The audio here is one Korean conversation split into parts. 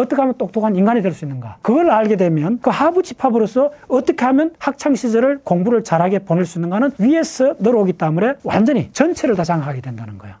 어떻게 하면 똑똑한 인간이 될 수 있는가? 그걸 알게 되면 그 하부 집합으로서 어떻게 하면 학창 시절을 공부를 잘하게 보낼 수 있는가는 위에서 내려오기 때문에 완전히 전체를 다 장악하게 된다는 거예요.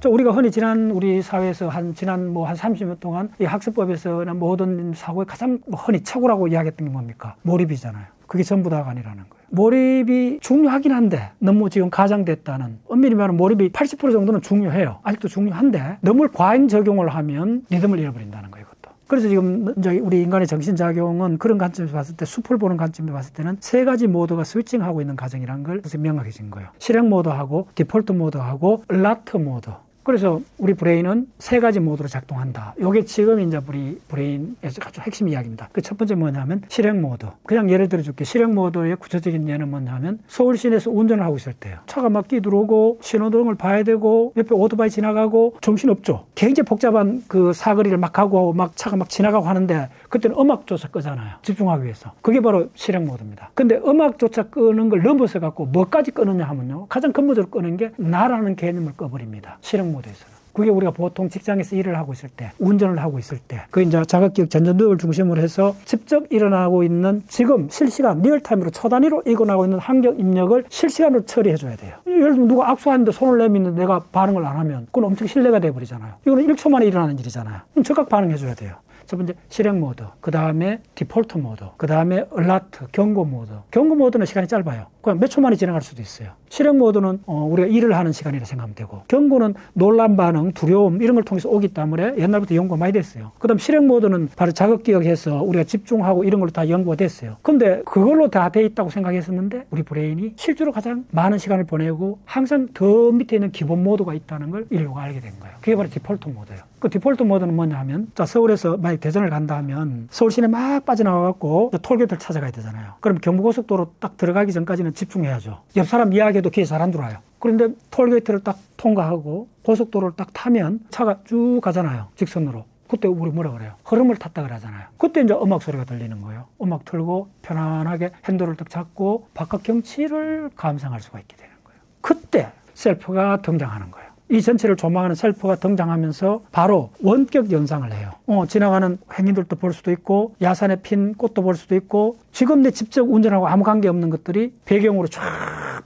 저 우리가 흔히 지난 우리 사회에서 한 지난 뭐 한 30년 동안 이 학습법에서나 모든 사고의 가장 뭐 흔히 최고라고 이야기했던 게 뭡니까? 몰입이잖아요. 그게 전부 다가 아니라는 거예요. 몰입이 중요하긴 한데 너무 지금 가장됐다는 엄밀히 말하면 몰입이 80% 정도는 중요해요. 아직도 중요한데 너무 과잉 적용을 하면 리듬을 잃어버린다는 거예요. 그래서 지금 이제 우리 인간의 정신작용은 그런 관점에서 봤을 때 숲을 보는 관점에서 봤을 때는 세 가지 모드가 스위칭하고 있는 과정이라는 걸 명확해진 거예요. 실행 모드하고 디폴트 모드하고 얼라트 모드. 그래서 우리 브레인은 세 가지 모드로 작동한다. 이게 지금 이제 우리 브레인에서 아주 핵심 이야기입니다. 그 첫 번째 뭐냐면 실행 모드. 그냥 예를 들어 줄게. 실행 모드의 구체적인 예는 뭐냐면 서울 시내에서 운전을 하고 있을 때요. 차가 막 끼들어오고 신호등을 봐야 되고 옆에 오토바이 지나가고 정신 없죠. 굉장히 복잡한 그 사거리를 막 가고 막 차가 막 지나가고 하는데 그때는 음악조차 끄잖아요. 집중하기 위해서. 그게 바로 실행 모드입니다. 근데 음악조차 끄는 걸 넘어서 갖고 뭐까지 끄느냐 하면요. 가장 근본적으로 끄는 게 나라는 개념을 꺼버립니다. 실행 모드에서는. 그게 우리가 보통 직장에서 일을 하고 있을 때, 운전을 하고 있을 때, 그 이제 자각기억 전전두엽을 중심으로 해서 직접 일어나고 있는 지금 실시간 리얼타임으로 초단위로 일어나고 있는 환경 입력을 실시간으로 처리해 줘야 돼요. 예를 들면 누가 악수하는데 손을 내미는데 내가 반응을 안 하면 그건 엄청 신뢰가 돼 버리잖아요. 이거는 1초 만에 일어나는 일이잖아요. 그럼 즉각 반응해 줘야 돼요. 첫 번째 실행 모드, 그 다음에 디폴트 모드, 그 다음에 얼라트, 경고 모드. 경고 모드는 시간이 짧아요. 그냥 몇 초 만에 지나갈 수도 있어요. 실행 모드는 어, 우리가 일을 하는 시간이라 생각하면 되고 경고는 논란 반응, 두려움 이런 걸 통해서 오기 때문에 옛날부터 연구가 많이 됐어요. 그 다음 실행 모드는 바로 자극 기억해서 우리가 집중하고 이런 걸로 다 연구가 됐어요. 근데 그걸로 다 돼 있다고 생각했었는데 우리 브레인이 실제로 가장 많은 시간을 보내고 항상 더 밑에 있는 기본 모드가 있다는 걸 인류가 알게 된 거예요. 그게 바로 디폴트 모드예요. 그 디폴트 모드는 뭐냐 하면 자 서울에서 만약 대전을 간다 하면 서울 시내 막 빠져나와 갖고 톨게이트를 찾아가야 되잖아요. 그럼 경부고속도로 딱 들어가기 전까지는 집중해야죠. 옆 사람 이야기해도 귀에 잘 안 들어와요. 그런데 톨게이트를 딱 통과하고 고속도로를 딱 타면 차가 쭉 가잖아요. 직선으로. 그때 우리 뭐라 그래요? 흐름을 탔다 그러잖아요. 그때 이제 음악 소리가 들리는 거예요. 음악 틀고 편안하게 핸들을 딱 잡고 바깥 경치를 감상할 수가 있게 되는 거예요. 그때 셀프가 등장하는 거예요. 이 전체를 조망하는 셀프가 등장하면서 바로 원격 연상을 해요. 어, 지나가는 행인들도 볼 수도 있고 야산에 핀 꽃도 볼 수도 있고 지금 내 직접 운전하고 아무 관계 없는 것들이 배경으로 쫙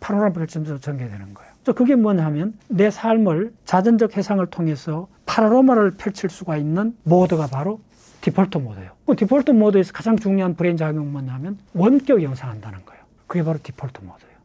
파노라마 펼쳐서 전개되는 거예요. 저 그게 뭐냐면 내 삶을 자전적 해상을 통해서 파노라마를 펼칠 수가 있는 모드가 바로 디폴트 모드예요. 그 디폴트 모드에서 가장 중요한 브레인 작용은 뭐냐면 원격 영상한다는 거예요. 그게 바로 디폴트 모드예요.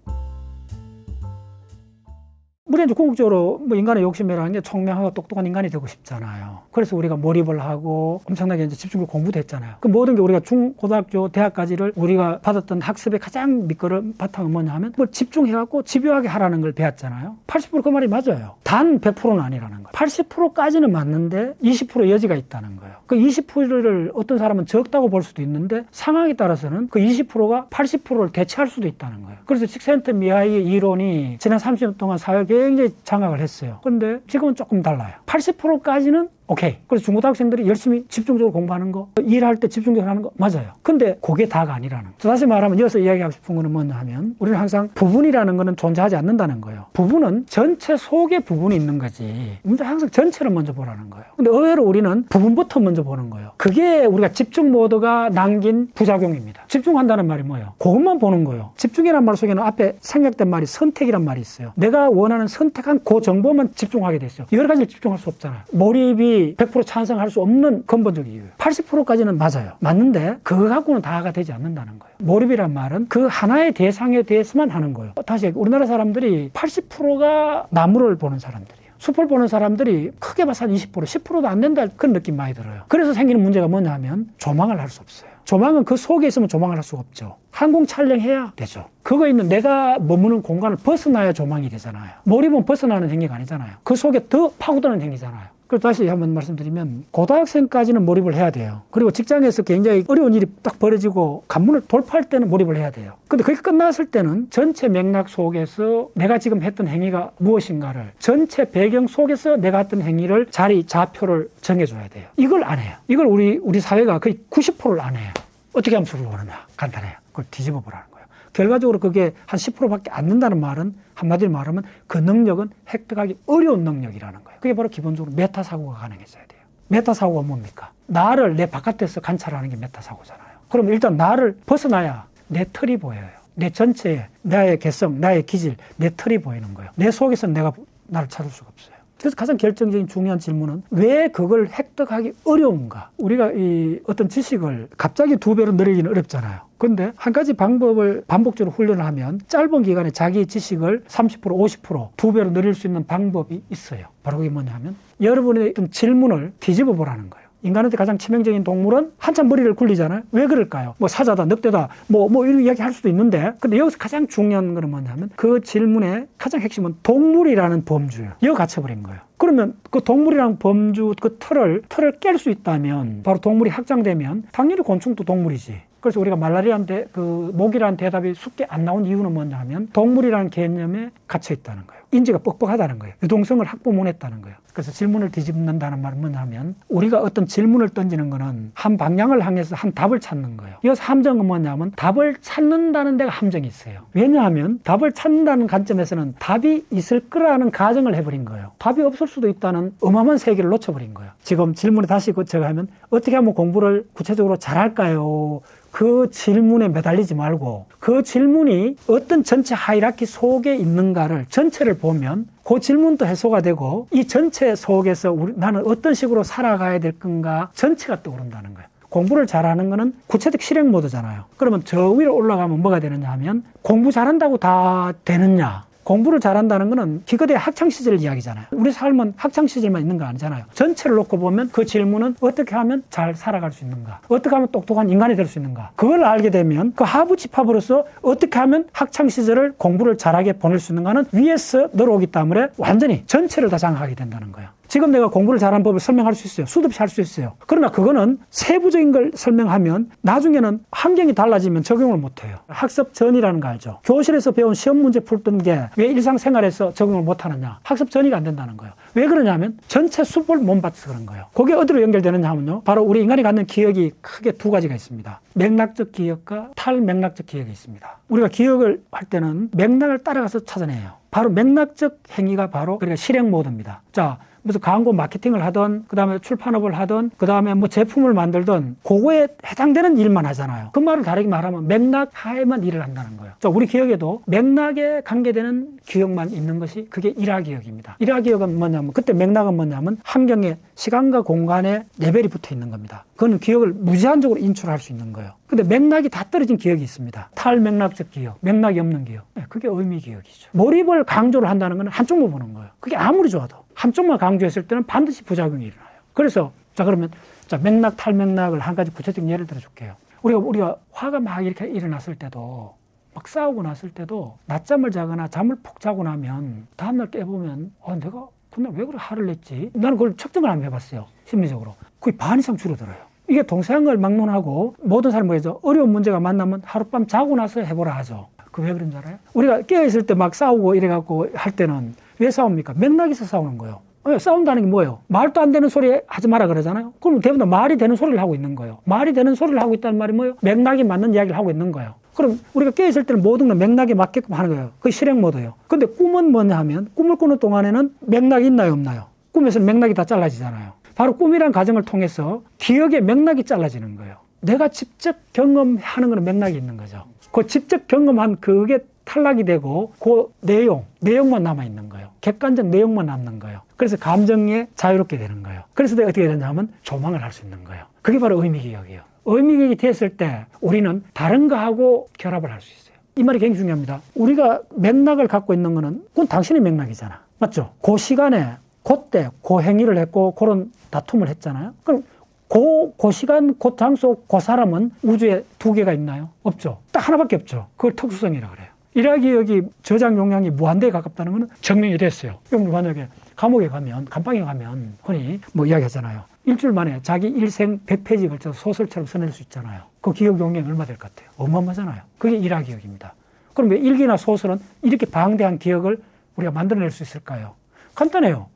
우리는 이제 궁극적으로 뭐 인간의 욕심이라는 게 총명하고 똑똑한 인간이 되고 싶잖아요. 그래서 우리가 몰입을 하고 엄청나게 이제 집중을 공부도 했잖아요. 그 모든 게 우리가 중, 고등학교, 대학까지를 우리가 받았던 학습의 가장 밑거름 바탕은 뭐냐 하면 뭘 집중해갖고 집요하게 하라는 걸 배웠잖아요. 80%그 말이 맞아요. 단 100%는 아니라는 거예요. 80%까지는 맞는데 20% 여지가 있다는 거예요. 그 20%를 어떤 사람은 적다고 볼 수도 있는데 상황에 따라서는 그 20%가 80%를 대체할 수도 있다는 거예요. 그래서 식센터 미하이의 이론이 지난 30년 동안 사회 굉장히 장악을 했어요. 그런데 지금은 조금 달라요. 80%까지는 오케이. 그래서 중고등학생들이 열심히 집중적으로 공부하는 거, 일할 때 집중적으로 하는 거 맞아요. 근데 그게 다가 아니라는 거. 다시 말하면 여기서 이야기하고 싶은 거는 뭐냐 하면 우리는 항상 부분이라는 거는 존재하지 않는다는 거예요. 부분은 전체 속에 부분이 있는 거지. 문제 항상 전체를 먼저 보라는 거예요. 근데 의외로 우리는 부분부터 먼저 보는 거예요. 그게 우리가 집중 모드가 남긴 부작용입니다. 집중한다는 말이 뭐예요? 그것만 보는 거예요. 집중이라는 말 속에는 앞에 생략된 말이 선택이란 말이 있어요. 내가 원하는 선택한 그 정보만 집중하게 됐어요. 여러 가지를 집중할 수 없잖아요. 몰입이 100% 찬성할 수 없는 근본적 이유예요. 80%까지는 맞아요. 맞는데 그거 갖고는 다가 되지 않는다는 거예요. 몰입이란 말은 그 하나의 대상에 대해서만 하는 거예요. 다시 우리나라 사람들이 80%가 나무를 보는 사람들이에요. 숲을 보는 사람들이 크게 봐서 한 20%, 10%도 안 된다 그런 느낌 많이 들어요. 그래서 생기는 문제가 뭐냐 하면 조망을 할 수 없어요. 조망은 그 속에 있으면 조망을 할 수가 없죠. 항공 촬영해야 되죠. 그거 있는 내가 머무는 공간을 벗어나야 조망이 되잖아요. 몰입은 벗어나는 행위가 아니잖아요. 그 속에 더 파고드는 행위잖아요. 그래서 다시 한번 말씀드리면 고등학생까지는 몰입을 해야 돼요. 그리고 직장에서 굉장히 어려운 일이 딱 벌어지고 관문을 돌파할 때는 몰입을 해야 돼요. 근데 그게 끝났을 때는 전체 맥락 속에서 내가 지금 했던 행위가 무엇인가를 전체 배경 속에서 내가 했던 행위를 자리 좌표를 정해줘야 돼요. 이걸 안 해요. 이걸 우리 우리 사회가 거의 90%를 안 해요. 어떻게 하면 수를 보느냐? 간단해요. 그걸 뒤집어 거예요. 결과적으로 그게 한 10%밖에 안 된다는 말은 한마디로 말하면 그 능력은 획득하기 어려운 능력이라는 거예요. 그게 바로 기본적으로 메타 사고가 가능해져야 돼요. 메타 사고가 뭡니까? 나를 내 바깥에서 관찰하는 게 메타 사고잖아요. 그럼 일단 나를 벗어나야 내 틀이 보여요. 내 전체에 나의 개성, 나의 기질, 내 틀이 보이는 거예요. 내 속에서 내가 나를 찾을 수가 없어요. 그래서 가장 결정적인 중요한 질문은 왜 그걸 획득하기 어려운가? 우리가 이 어떤 지식을 갑자기 두 배로 늘리기는 어렵잖아요. 근데 한 가지 방법을 반복적으로 훈련을 하면 짧은 기간에 자기 지식을 30% 50%두 배로 늘릴 수 있는 방법이 있어요. 바로 그게 뭐냐 하면 여러분의 어떤 질문을 뒤집어 보라는 거예요. 인간한테 가장 치명적인 동물은 한참 머리를 굴리잖아요. 왜 그럴까요? 뭐 사자다, 늑대다, 뭐, 뭐 이런 이야기 할 수도 있는데. 근데 여기서 가장 중요한 거는 뭐냐면 그 질문의 가장 핵심은 동물이라는 범주예요. 이거 갇혀버린 거예요. 그러면 그 동물이랑 범주 그 틀을, 틀을 깰 수 있다면 바로 동물이 확장되면 당연히 곤충도 동물이지. 그래서 우리가 말라리아한테 그 목이라는 대답이 쉽게 안 나온 이유는 뭐냐 하면 동물이라는 개념에 갇혀 있다는 거예요. 인지가 뻑뻑하다는 거예요. 유동성을 확보 못했다는 거예요. 그래서 질문을 뒤집는다는 말은 뭐냐 하면 우리가 어떤 질문을 던지는 거는 한 방향을 향해서 한 답을 찾는 거예요. 여기서 함정은 뭐냐면 답을 찾는다는 데가 함정이 있어요. 왜냐하면 답을 찾는다는 관점에서는 답이 있을 거라는 가정을 해버린 거예요. 답이 없을 수도 있다는 어마어마한 세계를 놓쳐버린 거예요. 지금 질문에 다시 제가 하면 어떻게 하면 공부를 구체적으로 잘할까요? 그 질문에 매달리지 말고 그 질문이 어떤 전체 하이라키 속에 있는가를 전체를 보면 그 질문도 해소가 되고 이 전체 속에서 우리, 나는 어떤 식으로 살아가야 될 건가 전체가 떠오른다는 거예요. 공부를 잘하는 거는 구체적 실행 모드잖아요. 그러면 저 위로 올라가면 뭐가 되느냐 하면 공부 잘한다고 다 되느냐? 공부를 잘한다는 것은 기껏해 학창 시절 이야기잖아요. 우리 삶은 학창 시절만 있는 거 아니잖아요. 전체를 놓고 보면 그 질문은 어떻게 하면 잘 살아갈 수 있는가? 어떻게 하면 똑똑한 인간이 될 수 있는가? 그걸 알게 되면 그 하부 집합으로서 어떻게 하면 학창 시절을 공부를 잘하게 보낼 수 있는가는 위에서 내려오기 때문에 완전히 전체를 다 장악하게 된다는 거예요. 지금 내가 공부를 잘하는 법을 설명할 수 있어요. 수도 없이 할 수 있어요. 그러나 그거는 세부적인 걸 설명하면 나중에는 환경이 달라지면 적용을 못 해요. 학습 전이라는 거 알죠? 교실에서 배운 시험 문제 풀던 게 왜 일상생활에서 적용을 못 하느냐? 학습 전이가 안 된다는 거예요. 왜 그러냐면 전체 숲을 못 받아서 그런 거예요. 그게 어디로 연결되느냐 하면요. 바로 우리 인간이 갖는 기억이 크게 두 가지가 있습니다. 맥락적 기억과 탈맥락적 기억이 있습니다. 우리가 기억을 할 때는 맥락을 따라가서 찾아내요. 바로 맥락적 행위가 바로 그러니까 실행 모드입니다. 자, 무슨 광고 마케팅을 하던 그다음에 출판업을 하던 그다음에 뭐 제품을 만들던 그거에 해당되는 일만 하잖아요. 그 말을 다르게 말하면 맥락 하에만 일을 한다는 거예요. 자, 우리 기억에도 맥락에 관계되는 기억만 있는 것이 그게 일화 기억입니다. 일화 기억은 뭐냐면 그때 맥락은 뭐냐면 환경에 시간과 공간에 레벨이 붙어 있는 겁니다. 그거는 기억을 무제한적으로 인출할 수 있는 거예요. 근데 맥락이 다 떨어진 기억이 있습니다. 탈맥락적 기억, 맥락이 없는 기억. 네, 그게 의미 기억이죠. 몰입을 강조를 한다는 건 한쪽만 보는 거예요. 그게 아무리 좋아도 한쪽만 강조했을 때는 반드시 부작용이 일어나요. 그래서 자 그러면 자 맥락 탈맥락을 한 가지 구체적인 예를 들어 줄게요. 우리가 우리가 화가 막 이렇게 일어났을 때도 막 싸우고 났을 때도 낮잠을 자거나 잠을 푹 자고 나면 다음날 깨보면 어 내가 그날 왜 그렇게 화를 냈지? 나는 그걸 측정을 한번 해봤어요. 심리적으로. 거의 반 이상 줄어들어요. 이게 동서양을 막론하고 모든 사람에서 어려운 문제가 만나면 하룻밤 자고 나서 해보라 하죠. 그 왜 그런 줄 알아요? 우리가 깨어있을 때 막 싸우고 이래갖고 할 때는 왜 싸웁니까? 맥락에서 싸우는 거예요. 왜 싸운다는 게 뭐예요? 말도 안 되는 소리 하지 마라 그러잖아요. 그럼 대부분 다 말이 되는 소리를 하고 있는 거예요. 말이 되는 소리를 하고 있다는 말이 뭐예요? 맥락이 맞는 이야기를 하고 있는 거예요. 그럼 우리가 깨어있을 때는 모든 걸 맥락에 맞게끔 하는 거예요. 그게 실행 모드예요. 근데 꿈은 뭐냐 하면 꿈을 꾸는 동안에는 맥락이 있나요, 없나요? 꿈에서는 맥락이 다 잘라지잖아요. 바로 꿈이란 과정을 통해서 기억의 맥락이 잘라지는 거예요. 내가 직접 경험하는 거는 맥락이 있는 거죠. 그 직접 경험한 그게 탈락이 되고 그 내용, 내용만 남아 있는 거예요. 객관적 내용만 남는 거예요. 그래서 감정에 자유롭게 되는 거예요. 그래서 내가 어떻게 되냐면 조망을 할 수 있는 거예요. 그게 바로 의미 기억이에요. 의미 기억이 됐을 때 우리는 다른 거하고 결합을 할 수 있어요. 이 말이 굉장히 중요합니다. 우리가 맥락을 갖고 있는 거는 그건 당신의 맥락이잖아. 맞죠? 그 시간에, 그때, 그 행위를 했고 그런 다툼을 했잖아요. 그럼 그, 그 시간, 그 장소, 그 사람은 우주에 두 개가 있나요? 없죠. 딱 하나밖에 없죠. 그걸 특수성이라 그래요. 일하기 여기 저장 용량이 무한대에 가깝다는 것은 증명이 됐어요. 그럼 만약에 감옥에 가면, 감방에 가면, 흔히 뭐 이야기 하잖아요. 일주일 만에 자기 일생 100페이지 걸쳐서 소설처럼 써낼 수 있잖아요. 그 기억 용량이 얼마 될 것 같아요? 어마어마하잖아요. 그게 일화 기억입니다. 그럼 왜 일기나 소설은 이렇게 방대한 기억을 우리가 만들어낼 수 있을까요? 간단해요.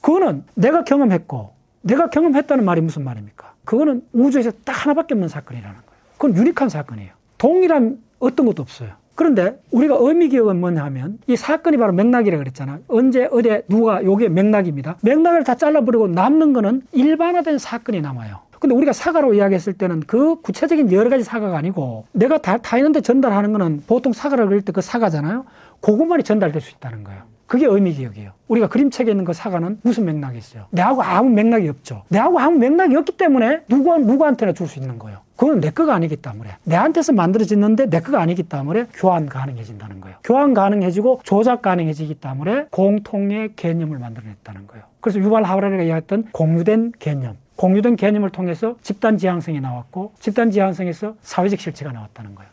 그거는 내가 경험했고, 내가 경험했다는 말이 무슨 말입니까? 그거는 우주에서 딱 하나밖에 없는 사건이라는 거예요. 그건 유니크한 사건이에요. 동일한 어떤 것도 없어요. 그런데 우리가 의미 기억은 뭐냐 하면 이 사건이 바로 맥락이라 그랬잖아. 언제 어디 누가 요게 맥락입니다. 맥락을 다 잘라버리고 남는 거는 일반화된 사건이 남아요. 근데 우리가 사과로 이야기했을 때는 그 구체적인 여러 가지 사과가 아니고 내가 다, 타인한테 전달하는 거는 보통 사과를 그릴 때 그 사과잖아요. 그것만이 전달될 수 있다는 거예요. 그게 의미 기억이에요. 우리가 그림책에 있는 그 사과는 무슨 맥락이 있어요? 내하고 아무 맥락이 없죠. 내하고 아무 맥락이 없기 때문에 누구, 누구한테나 줄 수 있는 거예요. 그건 내 거가 아니기 때문에. 내한테서 만들어졌는데 내 거가 아니기 때문에 교환 가능해진다는 거예요. 교환 가능해지고 조작 가능해지기 때문에 공통의 개념을 만들어냈다는 거예요. 그래서 유발 하브라리가 이야기했던 공유된 개념. 공유된 개념을 통해서 집단 지향성이 나왔고 집단 지향성에서 사회적 실체가 나왔다는 거예요.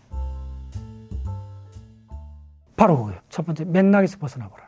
바로 그거예요. 첫 번째 맥락에서 벗어나 보라는 거예요.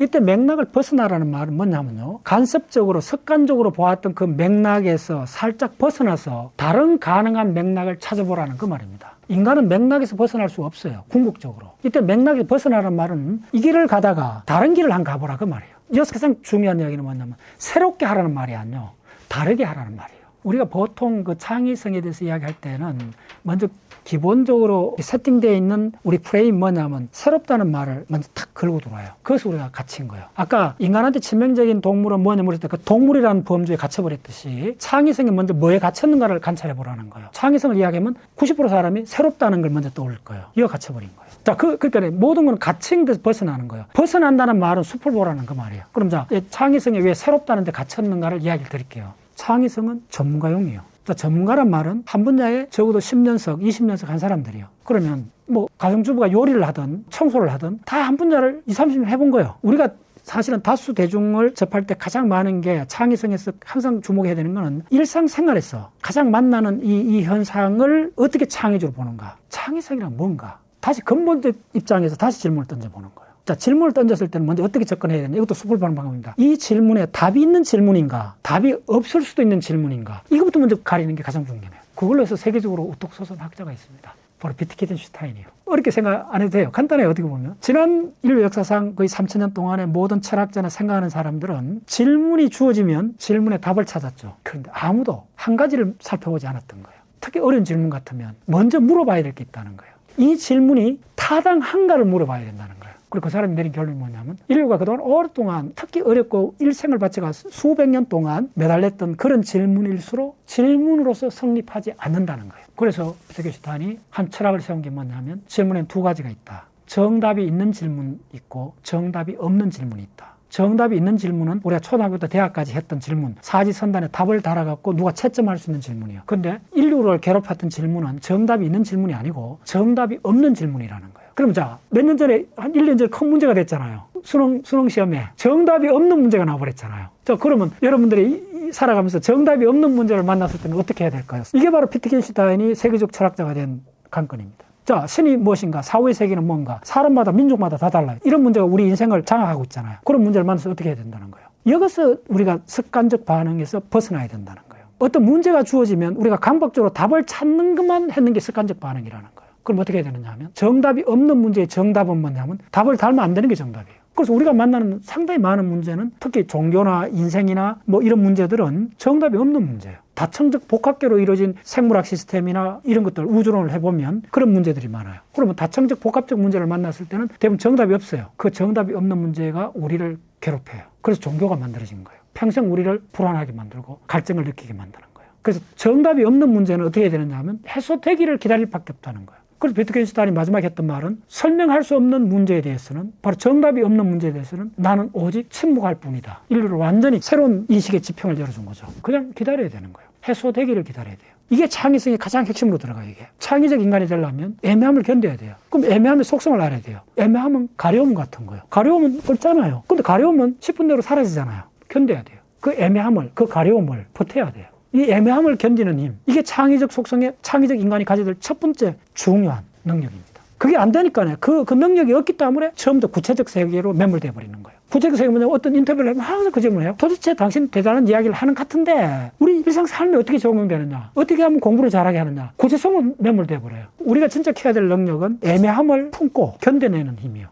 이때 맥락을 벗어나라는 말은 뭐냐면요. 간섭적으로 습관적으로 보았던 그 맥락에서 살짝 벗어나서 다른 가능한 맥락을 찾아보라는 그 말입니다. 인간은 맥락에서 벗어날 수 없어요. 궁극적으로. 이때 맥락에서 벗어나라는 말은 이 길을 가다가 다른 길을 한 가보라 그 말이에요. 여기서 가장 중요한 이야기는 뭐냐면 새롭게 하라는 말이 아니요. 다르게 하라는 말이에요. 우리가 보통 그 창의성에 대해서 이야기할 때는 먼저 기본적으로 세팅되어 있는 우리 프레임 뭐냐면 새롭다는 말을 먼저 탁 걸고 들어와요. 그것을 우리가 갇힌 거예요. 아까 인간한테 치명적인 동물은 뭐냐 물을 때 그 동물이라는 범주에 갇혀버렸듯이 창의성이 먼저 뭐에 갇혔는가를 관찰해 보라는 거예요. 창의성을 이야기하면 90% 사람이 새롭다는 걸 먼저 떠올릴 거예요. 이거 갇혀버린 거예요. 자, 그, 그러니까 모든 건 갇힌 데서 벗어나는 거예요. 벗어난다는 말은 숲을 보라는 그 말이에요. 그럼 자, 이 창의성이 왜 새롭다는 데 갇혔는가를 이야기를 드릴게요. 창의성은 전문가용이에요. 자, 전문가란 말은 한 분야에 적어도 10년석, 20년석 한 사람들이요. 그러면 뭐 가정주부가 요리를 하든 청소를 하든 다 한 분야를 2, 30년 해본 거예요. 우리가 사실은 다수 대중을 접할 때 가장 많은 게 창의성에서 항상 주목해야 되는 거는 일상생활에서 가장 만나는 이, 이 현상을 어떻게 창의적으로 보는가. 창의성이란 뭔가. 다시 근본적 입장에서 다시 질문을 던져보는 거예요. 자, 질문을 던졌을 때는 먼저 어떻게 접근해야 되냐. 이것도 보는 방법입니다. 이 질문에 답이 있는 질문인가, 답이 없을 수도 있는 질문인가. 이것부터 먼저 가리는 게 가장 중요해요. 그걸로 해서 세계적으로 우뚝 솟은 학자가 있습니다. 바로 비트키텐슈타인이에요. 어렵게 생각 안 해도 돼요. 간단해요. 어떻게 보면. 지난 인류 역사상 거의 3천년 동안에 모든 철학자나 생각하는 사람들은 질문이 주어지면 질문에 답을 찾았죠. 그런데 아무도 한 가지를 살펴보지 않았던 거예요. 특히 어려운 질문 같으면 먼저 물어봐야 될 게 있다는 거예요. 이 질문이 타당한가를 물어봐야 된다는 거예요. 그리고 그 사람이 내린 결론이 뭐냐면 인류가 그동안 오랫동안 특히 어렵고 일생을 바쳐가 수백 년 동안 매달렸던 그런 질문일수록 질문으로서 성립하지 않는다는 거예요. 그래서 세계 시탄이 한 철학을 세운 게 뭐냐면 질문엔 두 가지가 있다. 정답이 있는 질문 있고 정답이 없는 질문이 있다. 정답이 있는 질문은 우리가 초등학교부터 대학까지 했던 질문, 사지선단에 답을 달아갖고 누가 채점할 수 있는 질문이에요. 근데 인류를 괴롭혔던 질문은 정답이 있는 질문이 아니고 정답이 없는 질문이라는 거예요. 그럼 자, 몇 년 전에, 한 1년 전에 큰 문제가 됐잖아요. 수능, 수능 시험에 정답이 없는 문제가 나와버렸잖아요. 자, 그러면 여러분들이 살아가면서 정답이 없는 문제를 만났을 때는 어떻게 해야 될까요? 이게 바로 피트겐슈타인이 세계적 철학자가 된 관건입니다. 자, 신이 무엇인가? 사후의 세계는 뭔가? 사람마다, 민족마다 다 달라요. 이런 문제가 우리 인생을 장악하고 있잖아요. 그런 문제를 만나서 어떻게 해야 된다는 거예요? 여기서 우리가 습관적 반응에서 벗어나야 된다는 거예요. 어떤 문제가 주어지면 우리가 강박적으로 답을 찾는 것만 했는 게 습관적 반응이라는 거예요. 그럼 어떻게 해야 되느냐 하면 정답이 없는 문제의 정답은 뭐냐면 답을 달면 안 되는 게 정답이에요. 그래서 우리가 만나는 상당히 많은 문제는 특히 종교나 인생이나 뭐 이런 문제들은 정답이 없는 문제예요. 다층적 복합계로 이루어진 생물학 시스템이나 이런 것들 우주론을 해보면 그런 문제들이 많아요. 그러면 다층적 복합적 문제를 만났을 때는 대부분 정답이 없어요. 그 정답이 없는 문제가 우리를 괴롭혀요. 그래서 종교가 만들어진 거예요. 평생 우리를 불안하게 만들고 갈증을 느끼게 만드는 거예요. 그래서 정답이 없는 문제는 어떻게 해야 되느냐 하면 해소되기를 기다릴 밖에 없다는 거예요. 그래서 비트겐슈타인이 마지막에 했던 말은 설명할 수 없는 문제에 대해서는 바로 정답이 없는 문제에 대해서는 나는 오직 침묵할 뿐이다. 인류를 완전히 새로운 인식의 지평을 열어준 거죠. 그냥 기다려야 되는 거예요. 해소되기를 기다려야 돼요. 이게 창의성의 가장 핵심으로 들어가요, 이게. 창의적 인간이 되려면 애매함을 견뎌야 돼요. 그럼 애매함의 속성을 알아야 돼요. 애매함은 가려움 같은 거예요. 가려움은 없잖아요. 근데 가려움은 10분 내로 사라지잖아요. 견뎌야 돼요. 그 애매함을, 그 가려움을 버텨야 돼요. 이 애매함을 견디는 힘. 이게 창의적 속성의 창의적 인간이 가져야 될 첫 번째 중요한 능력입니다. 그게 안 되니까요. 그, 그 능력이 없기 때문에 처음부터 구체적 세계로 매몰돼 버리는 거예요. 구체적 세계 뭐냐 어떤 인터뷰를 하면 항상 그 질문을 해요. 도대체 당신 대단한 이야기를 하는 것 같은데 우리 일상 삶에 어떻게 적용되느냐? 어떻게 하면 공부를 잘하게 하느냐? 구체성은 매몰돼 버려요. 우리가 진짜 키워야 될 능력은 애매함을 품고 견뎌내는 힘이요.